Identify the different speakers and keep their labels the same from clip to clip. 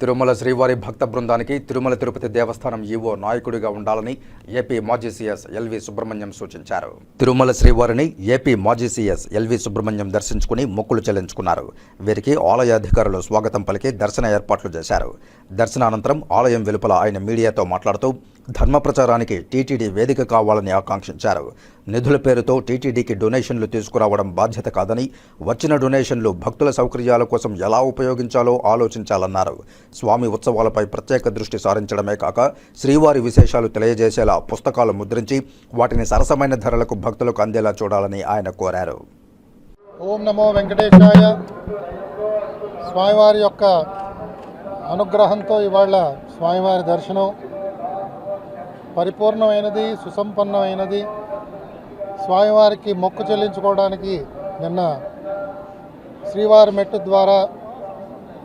Speaker 1: తిరుమల శ్రీవారి భక్త బృందానికి తిరుమల తిరుపతి దేవస్థానం ఈవో నాయకుడిగా ఉండాలని ఏపీ మాజీ సీఎస్ ఎల్వి సుబ్రహ్మణ్యం సూచించారు. తిరుమల శ్రీవారిని ఏపీ మాజీ సీఎస్ ఎల్వి సుబ్రహ్మణ్యం దర్శించుకుని మొక్కులు చెల్లించుకున్నారు. వీరికి ఆలయ అధికారులు స్వాగతం పలికి దర్శన ఏర్పాట్లు చేశారు. దర్శనానంతరం ఆలయం వెలుపల ఆయన మీడియాతో మాట్లాడుతూ ధర్మ ప్రచారానికి టీటీడీ వేదిక కావాలని ఆకాంక్షించారు. నిధుల పేరుతో టీటీడీకి డొనేషన్లు తీసుకురావడం బాధ్యత కాదని వచ్చిన డొనేషన్లు భక్తుల సౌకర్యాల కోసం ఎలా ఉపయోగించాలో ఆలోచించాలన్నారు. స్వామి ఉత్సవాలపై ప్రత్యేక దృష్టి సారించడమే కాక శ్రీవారి విశేషాలు తెలియజేసేలా పుస్తకాలు ముద్రించి వాటిని సరసమైన ధరలకు భక్తులకు అందేలా చూడాలని ఆయన కోరారు.
Speaker 2: ఓం నమో వెంకటేశాయ. స్వామివారి యొక్క అనుగ్రహంతో ఇవాళ స్వామివారి దర్శనం. పరిపూర్ణమైనది సుసంపన్నమైనది. స్వామివారికి మొక్కు చెల్లించుకోవడానికి నిన్న శ్రీవారి మెట్టు ద్వారా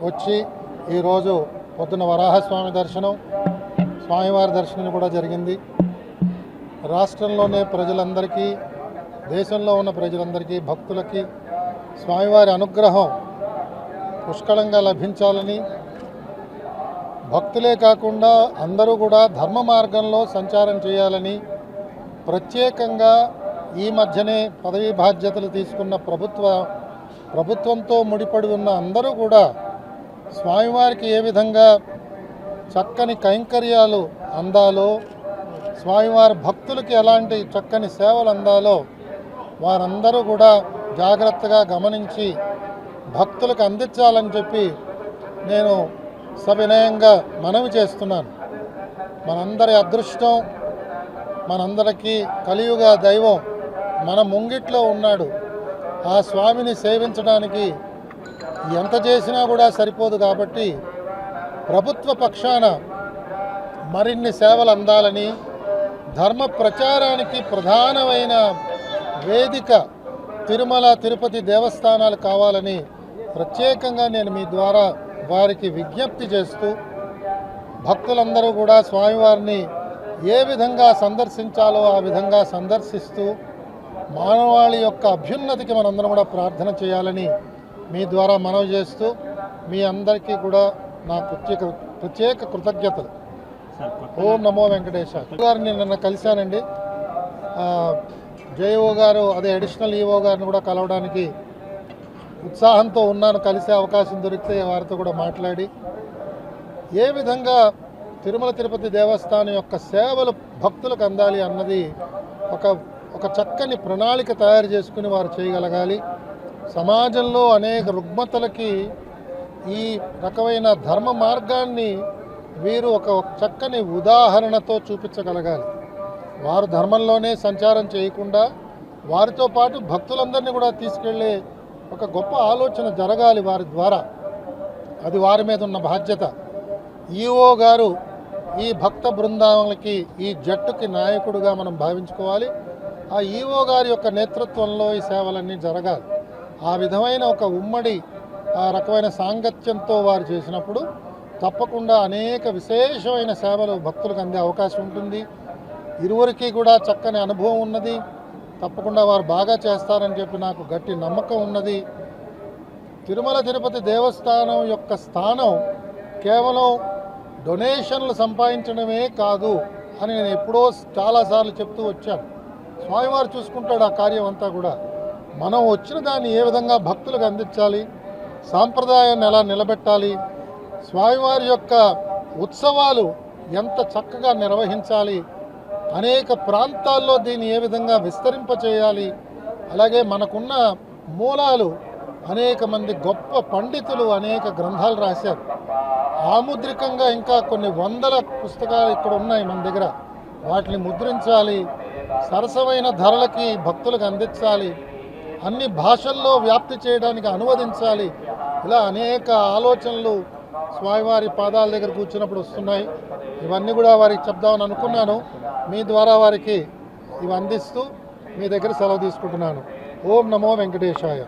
Speaker 2: వచ్చి ఈరోజు పొద్దున వరాహస్వామి దర్శనం స్వామివారి దర్శనం కూడా జరిగింది. రాష్ట్రంలోనే ప్రజలందరికీ దేశంలో ఉన్న ప్రజలందరికీ భక్తులకి స్వామివారి అనుగ్రహం పుష్కలంగా లభించాలని భక్తులే కాకుండా అందరూ కూడా ధర్మ మార్గంలో సంచారం చేయాలని ప్రత్యేకంగా ఈ మధ్యనే పదవీ బాధ్యతలు తీసుకున్న ప్రభుత్వ ప్రభుత్వంతో ముడిపడి ఉన్న అందరూ కూడా స్వామివారికి ఏ విధంగా చక్కని కైంకర్యాలు అందాలో స్వామివారి భక్తులకి ఎలాంటి చక్కని సేవలు అందాలో వారందరూ కూడా జాగ్రత్తగా గమనించి భక్తులకు అందించాలని చెప్పి నేను సవినయంగా మనవి చేస్తున్నాను. మనందరి అదృష్టం మనందరికీ కలియుగ దైవం మన ముంగిట్లో ఉన్నాడు. ఆ స్వామిని సేవించడానికి ఎంత చేసినా కూడా సరిపోదు కాబట్టి ప్రభుత్వ పక్షాన మరిన్ని సేవలు అందాలని ధర్మ ప్రచారానికి ప్రధానమైన వేదిక తిరుమల తిరుపతి దేవస్థానాలు కావాలని ప్రత్యేకంగా నేను మీ ద్వారా వారికి విజ్ఞప్తి చేస్తూ భక్తులందరూ కూడా స్వామివారిని ఏ విధంగా సందర్శించాలో ఆ విధంగా సందర్శిస్తూ మానవాళి యొక్క అభ్యున్నతికి మనందరం కూడా ప్రార్థన చేయాలని మీ ద్వారా మనవి చేస్తూ మీ అందరికీ కూడా నా ప్రత్యేక ప్రత్యేక కృతజ్ఞతలు. ఓం నమో వెంకటేశ గారిని నిన్న కలిశానండి. ఆ, జేఓ గారు అదే అడిషనల్ ఈఓ గారిని కూడా కలవడానికి ఉత్సాహంతో ఉన్నాను కలిసే అవకాశం దొరికితే వారితో కూడా మాట్లాడి ఏ విధంగా తిరుమల తిరుపతి దేవస్థానం యొక్క సేవలు భక్తులకు అందాలి అన్నది ఒక ఒక చక్కని ప్రణాళిక తయారు చేసుకుని వారు చేయగలగాలి. సమాజంలో అనేక రుగ్మతలకి ఈ రకమైన ధర్మ మార్గాన్ని వీరు ఒక చక్కని ఉదాహరణతో చూపించగలగాలి. వారు ధర్మంలోనే సంచారం చేయకుండా వారితో పాటు భక్తులందరినీ కూడా తీసుకెళ్ళే ఒక గొప్ప ఆలోచన జరగాలి వారి ద్వారా. అది వారి మీద ఉన్న బాధ్యత. ఈఓ గారు ఈ భక్త బృందాలకి ఈ జట్టుకి నాయకుడుగా మనం భావించుకోవాలి. ఆ ఈఓ గారి యొక్క నేతృత్వంలో ఈ సేవలన్నీ జరగాలి. ఆ విధమైన ఒక ఉమ్మడి ఆ రకమైన సాంగత్యంతో వారు చేసినప్పుడు తప్పకుండా అనేక విశేషమైన సేవలు భక్తులకు అందే అవకాశం ఉంటుంది. ఇరువురికి కూడా చక్కని అనుభవం ఉన్నది. తప్పకుండా వారు బాగా చేస్తారని చెప్పి నాకు గట్టి నమ్మకం ఉన్నది. తిరుమల తిరుపతి దేవస్థానం యొక్క స్థానం కేవలం డొనేషన్లు సంపాదించడమే కాదు అని నేను ఎప్పుడో చాలాసార్లు చెప్తూ వచ్చాను. స్వామివారు చూసుకుంటాడు ఆ కార్యం అంతా కూడా. మనం వచ్చిన దాన్ని ఏ విధంగా భక్తులకు అందించాలి? సాంప్రదాయాన్ని ఎలా నిలబెట్టాలి? స్వామివారి యొక్క ఉత్సవాలు ఎంత చక్కగా నిర్వహించాలి? అనేక ప్రాంతాల్లో దీన్ని ఏ విధంగా విస్తరింపచేయాలి? అలాగే మనకున్న మూలాలు అనేక మంది గొప్ప పండితులు అనేక గ్రంథాలు రాశారు. ఆముద్రికంగా ఇంకా కొన్ని వందల పుస్తకాలు ఇక్కడ ఉన్నాయి మన దగ్గర. వాటిని ముద్రించాలి సరసమైన ధరలకి భక్తులకు అందించాలి అన్ని భాషల్లో వ్యాప్తి చేయడానికి అనువదించాలి. ఇలా అనేక ఆలోచనలు స్వామివారి పాదాల దగ్గర కూర్చున్నప్పుడు వస్తున్నాయి. ఇవన్నీ కూడా వారికి చెప్దామని అనుకున్నాను. మీ ద్వారా వారికి ఇవి అందిస్తూ మీ దగ్గర సెలవు తీసుకుంటున్నాను. ఓం నమో వెంకటేశాయ.